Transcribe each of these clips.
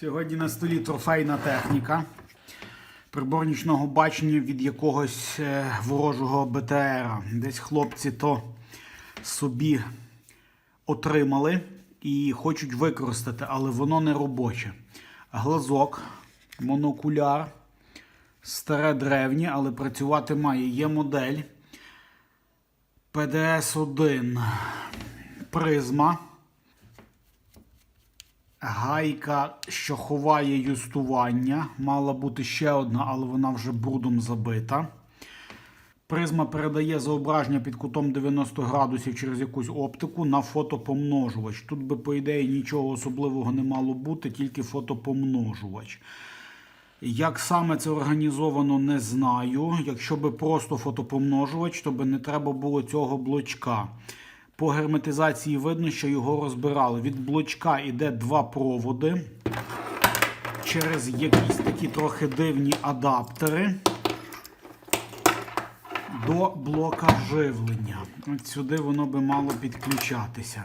Сьогодні на столі трофейна техніка. Прибор нічного бачення від якогось е, ворожого БТР. Десь хлопці то собі отримали і хочуть використати, але воно не робоче. Глазок, монокуляр, старе древнє, але працювати має. Є модель PDS-1 призма. Гайка, що ховає юстування. Мала бути ще одна, але вона вже брудом забита. Призма передає зображення під кутом 90 градусів через якусь оптику на фотопомножувач. Тут би, по ідеї, нічого особливого не мало бути, тільки фотопомножувач. Як саме це організовано, не знаю. Якщо би просто фотопомножувач, то би не треба було цього блочка. По герметизації видно, що його розбирали. Від блочка йде два проводи через якісь такі трохи дивні адаптери до блока живлення. От сюди воно би мало підключатися.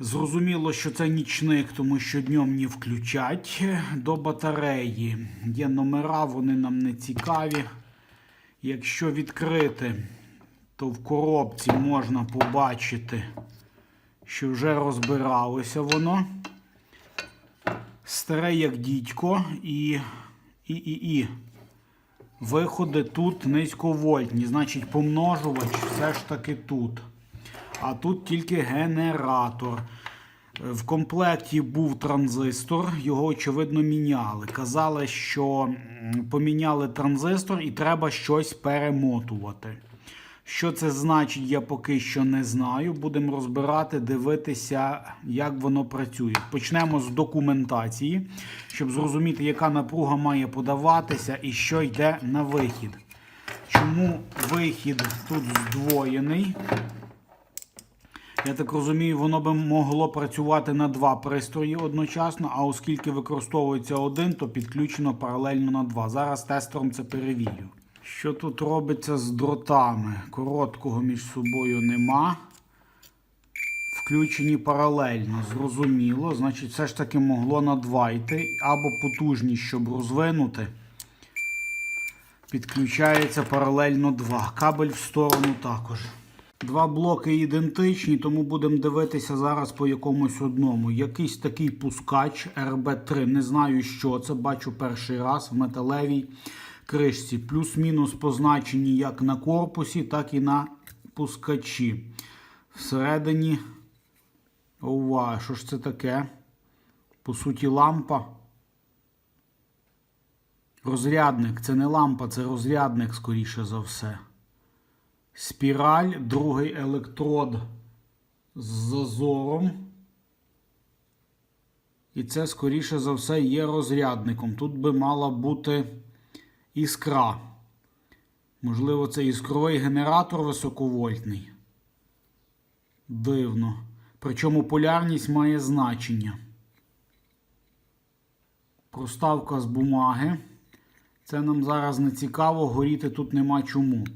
Зрозуміло, що це нічник, тому що днем не включать. До батареї є номера, вони нам не цікаві. Якщо відкрити, то в коробці можна побачити, що вже розбиралося воно. Старе як дідько і, і, і, і. Виходи тут низьковольтні, значить помножувач все ж таки тут. А тут тільки генератор. В комплекті був транзистор, його очевидно міняли. Казали, що поміняли транзистор і треба щось перемотувати. Що це значить, я поки що не знаю. Будемо розбирати, дивитися, як воно працює. Почнемо з документації, щоб зрозуміти, яка напруга має подаватися і що йде на вихід. Чому вихід тут здвоєний? Я так розумію, воно би могло працювати на два пристрої одночасно, а оскільки використовується один, то підключено паралельно на два. Зараз тестером це перевірю. Що тут робиться з дротами? Короткого між собою нема. Включені паралельно, зрозуміло. Значить, все ж таки могло на два йти. Або потужність, щоб розвинути. Підключається паралельно два. Кабель в сторону також. Два блоки ідентичні, тому будемо дивитися зараз по якомусь одному. Якийсь такий пускач RB3. Не знаю, що це. Бачу перший раз в металевій кришці. Плюс-мінус позначені як на корпусі, так і на пускачі. Всередині. Ова, що ж це таке? По суті, лампа. Розрядник. Це не лампа, це розрядник, скоріше за все. Спіраль, другий електрод з зазором. І це, скоріше за все, є розрядником. Тут би мала бути іскра. Можливо, це іскровий генератор високовольтний. Дивно. Причому полярність має значення. Проставка з бумаги. Це нам зараз не цікаво, горіти тут нема чому.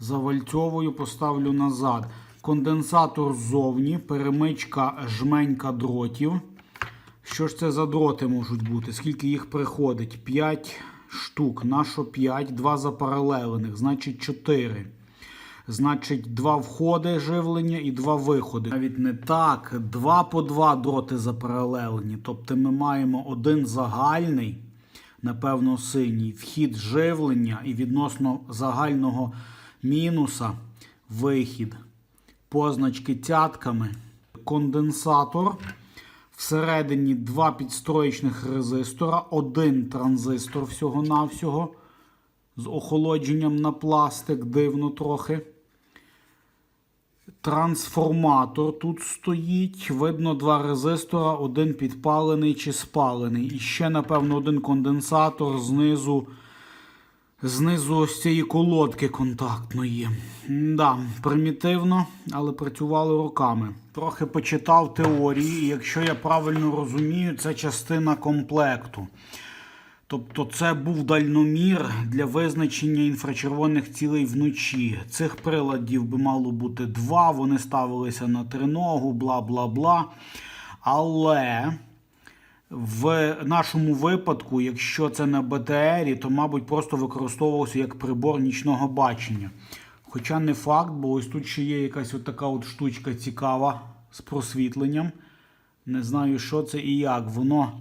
Завальцьовую, поставлю назад. Конденсатор ззовні, перемичка жменька дротів. Що ж це за дроти можуть бути? Скільки їх приходить? 5 штук. Нащо 5? 2 запаралелених, значить 4. Значить, 2 входи живлення і 2 виходи. Навіть не так. 2 по 2 дроти запаралелені. Тобто ми маємо один загальний, напевно, синій, вхід живлення і відносно загального мінуса вихід. Позначки цятками. Конденсатор. Всередині два підстроєчних резистора, один транзистор всього-навсього з охолодженням на пластик, дивно трохи. Трансформатор тут стоїть. Видно два резистора, один підпалений чи спалений. І ще, напевно, один конденсатор знизу. Знизу ось цієї колодки контактної. Да, примітивно, але працювали руками. Трохи почитав теорії, і якщо я правильно розумію, це частина комплекту. Тобто це був дальномір для визначення інфрачервоних цілей вночі. Цих приладів би мало бути два, вони ставилися на триногу, бла бла бла. Але В нашому випадку, якщо це на БТРі, то, мабуть, просто використовувався як прибор нічного бачення. Хоча не факт, бо ось тут ще є якась така от штучка цікава з просвітленням. Не знаю, що це і як. Воно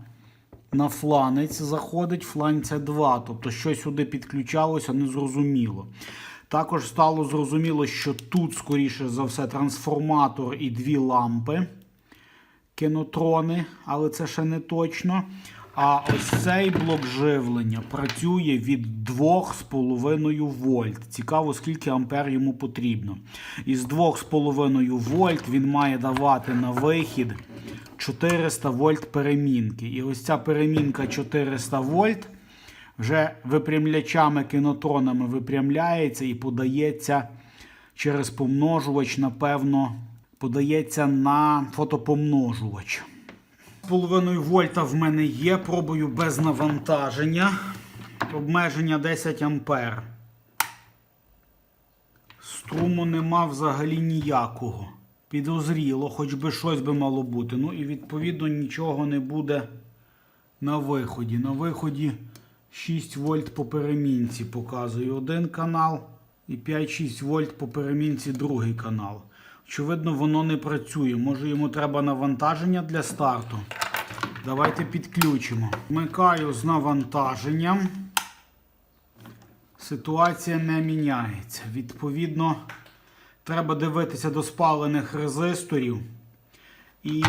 на фланець заходить, фланця 2. Тобто, що сюди підключалося, незрозуміло. Також стало зрозуміло, що тут, скоріше за все, трансформатор і дві лампи кінотрони, але це ще не точно. А ось цей блок живлення працює від 2,5 вольт. Цікаво, скільки ампер йому потрібно. Із 2,5 вольт він має давати на вихід 400 вольт перемінки. І ось ця перемінка 400 вольт вже випрямлячами кінотронами випрямляється і подається через помножувач, напевно, подається на фотопомножувач. 2,5 вольта в мене є. Пробую без навантаження. Обмеження 10 ампер. Струму нема взагалі ніякого. Підозріло, хоч би щось би мало бути. Ну і відповідно нічого не буде на виході. На виході 6 вольт по перемінці показує один канал. І 5-6 вольт по перемінці другий канал. Очевидно, воно не працює. Може йому треба навантаження для старту. Давайте підключимо. Вмикаю з навантаженням. Ситуація не міняється. Відповідно, треба дивитися до спалених резисторів і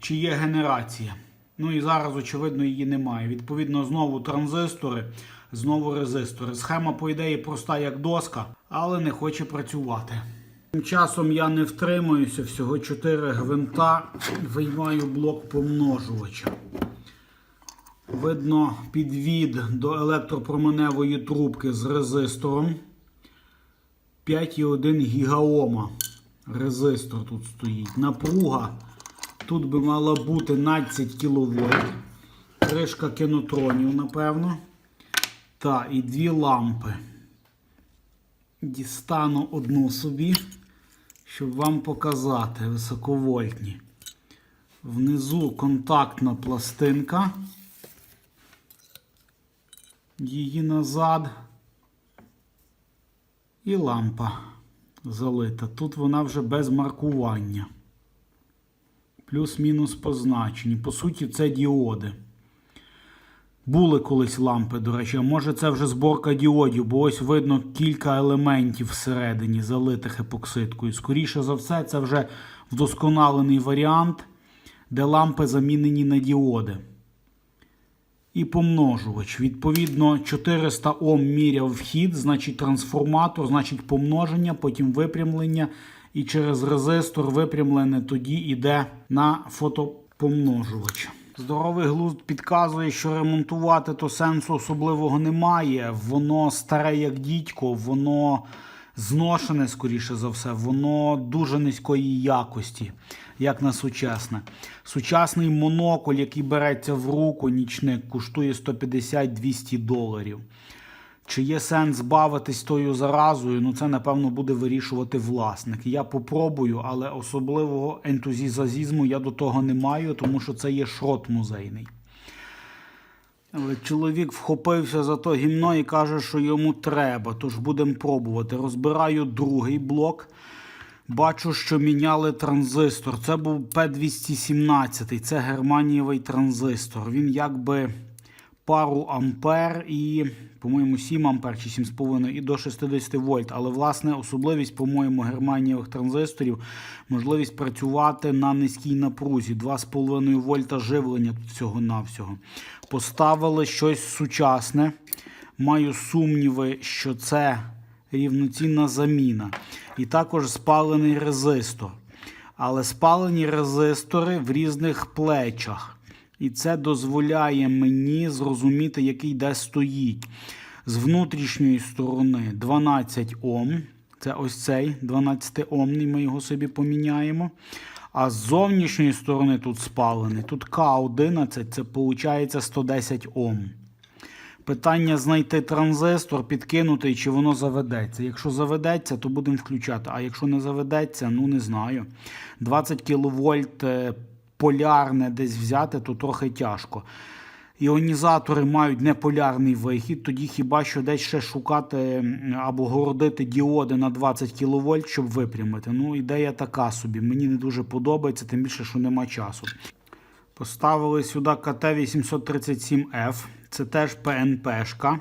чи є генерація. Ну і зараз, очевидно, її немає. Відповідно, знову транзистори, знову резистори. Схема, по ідеї, проста як доска, але не хоче працювати. Тим часом я не втримуюся, всього 4 гвинта. Виймаю блок помножувача. Видно підвід до електропроменевої трубки з резистором. 5,1 гігаома. Резистор тут стоїть. Напруга. Тут би мала бути 12 кВт. Кришка кінотронів, напевно. Та, і дві лампи. Дістану одну собі, щоб вам показати високовольтні. Внизу контактна пластинка. Її назад. І лампа залита. Тут вона вже без маркування. Плюс-мінус позначені. По суті, це діоди. Були колись лампи, до речі, а може це вже зборка діодів, бо ось видно кілька елементів всередині, залитих епоксидкою. Скоріше за все, це вже вдосконалений варіант, де лампи замінені на діоди. І помножувач. Відповідно, 400 Ом міряв вхід, значить трансформатор, значить помноження, потім випрямлення. І через резистор випрямлене тоді йде на фотопомножувач. Здоровий глузд підказує, що ремонтувати то сенсу особливого немає. Воно старе як дідько, воно зношене, скоріше за все, воно дуже низької якості, як на сучасне. Сучасний моноколь, який береться в руку, нічник, коштує 150-200 доларів. Чи є сенс бавитись тою заразою? Ну це напевно буде вирішувати власник. Я попробую, але особливого ентузіазізму я до того не маю, тому що це є шрот музейний. Але чоловік вхопився за то гімно і каже, що йому треба, тож будемо пробувати. Розбираю другий блок. Бачу, що міняли транзистор. Це був P217, це германієвий транзистор. Він якби пару ампер і, по-моєму, 7 ампер чи 7,5 і до 60 вольт. Але, власне, особливість, по-моєму, германієвих транзисторів можливість працювати на низькій напрузі. 2,5 вольта живлення всього-навсього. Поставили щось сучасне. Маю сумніви, що це рівноцінна заміна. І також спалений резистор. Але спалені резистори в різних плечах. І це дозволяє мені зрозуміти, який де стоїть. З внутрішньої сторони 12 Ом. Це ось цей 12-омний, ми його собі поміняємо. А з зовнішньої сторони тут спалений. Тут К11, це виходить 110 Ом. Питання знайти транзистор, підкинути, чи воно заведеться. Якщо заведеться, то будемо включати. А якщо не заведеться, ну не знаю. 20 кВт полярне десь взяти, то трохи тяжко. Іонізатори мають неполярний вихід, тоді хіба що десь ще шукати або городити діоди на 20 кВт, щоб випрямити. Ну, ідея така собі. Мені не дуже подобається, тим більше, що нема часу. Поставили сюди КТ-837F. Це теж ПНПшка.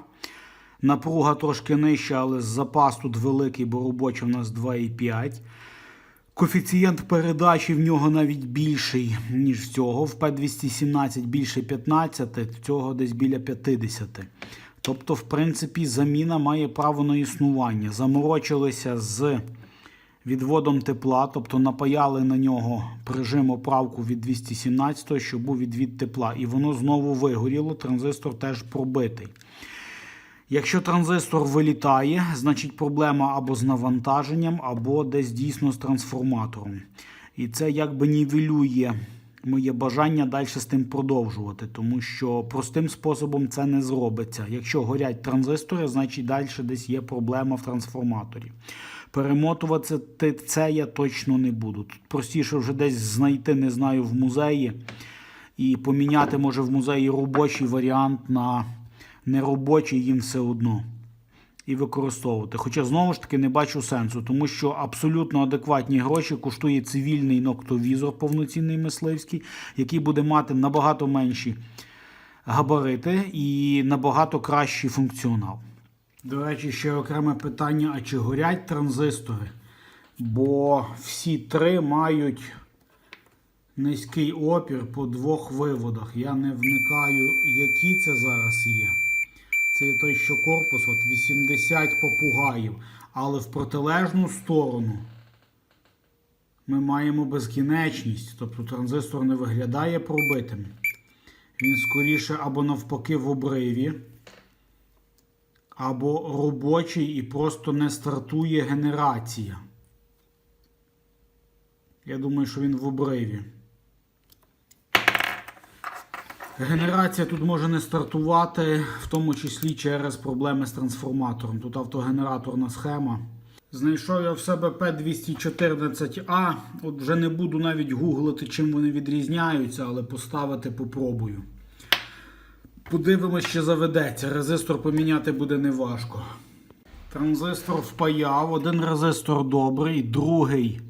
Напруга трошки нижча, але запас тут великий, бо робоча в нас 2,5. Коефіцієнт передачі в нього навіть більший, ніж в цього. В П217 більше 15, в цього десь біля 50. Тобто, в принципі, заміна має право на існування. Заморочилися з відводом тепла, тобто напаяли на нього прижим оправку від 217, щоб був відвід тепла. І воно знову вигоріло, транзистор теж пробитий. Якщо транзистор вилітає, значить проблема або з навантаженням, або десь дійсно з трансформатором. І це якби нівелює моє бажання далі з тим продовжувати, тому що простим способом це не зробиться. Якщо горять транзистори, значить далі десь є проблема в трансформаторі. Перемотувати це я точно не буду. Тут простіше вже десь знайти, не знаю, в музеї і поміняти, може, в музеї робочий варіант на неробочий їм все одно. І використовувати. Хоча знову ж таки не бачу сенсу, тому що абсолютно адекватні гроші коштує цивільний ноктовізор повноцінний мисливський, який буде мати набагато менші габарити і набагато кращий функціонал. До речі, ще окреме питання: а чи горять транзистори? Бо всі три мають низький опір по двох виводах. Я не вникаю, які це зараз є. Це є той, що корпус, от 80 попугаїв. Але в протилежну сторону ми маємо безкінечність. Тобто транзистор не виглядає пробитим. Він скоріше або навпаки в обриві, або робочий і просто не стартує генерація. Я думаю, що він в обриві. Генерація тут може не стартувати, в тому числі через проблеми з трансформатором. Тут автогенераторна схема. Знайшов я в себе P214A. От вже не буду навіть гуглити, чим вони відрізняються, але поставити попробую. Подивимось, чи заведеться. Резистор поміняти буде неважко. Транзистор впаяв. Один резистор добрий, другий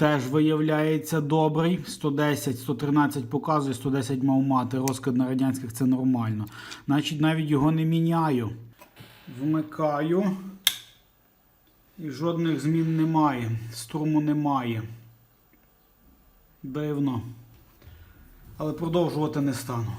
теж виявляється добрий. 110, 113 показує, 110 мав мати. Розкид на радянських це нормально. Значить, навіть його не міняю. Вмикаю. І жодних змін немає. Струму немає. Дивно. Але продовжувати не стану.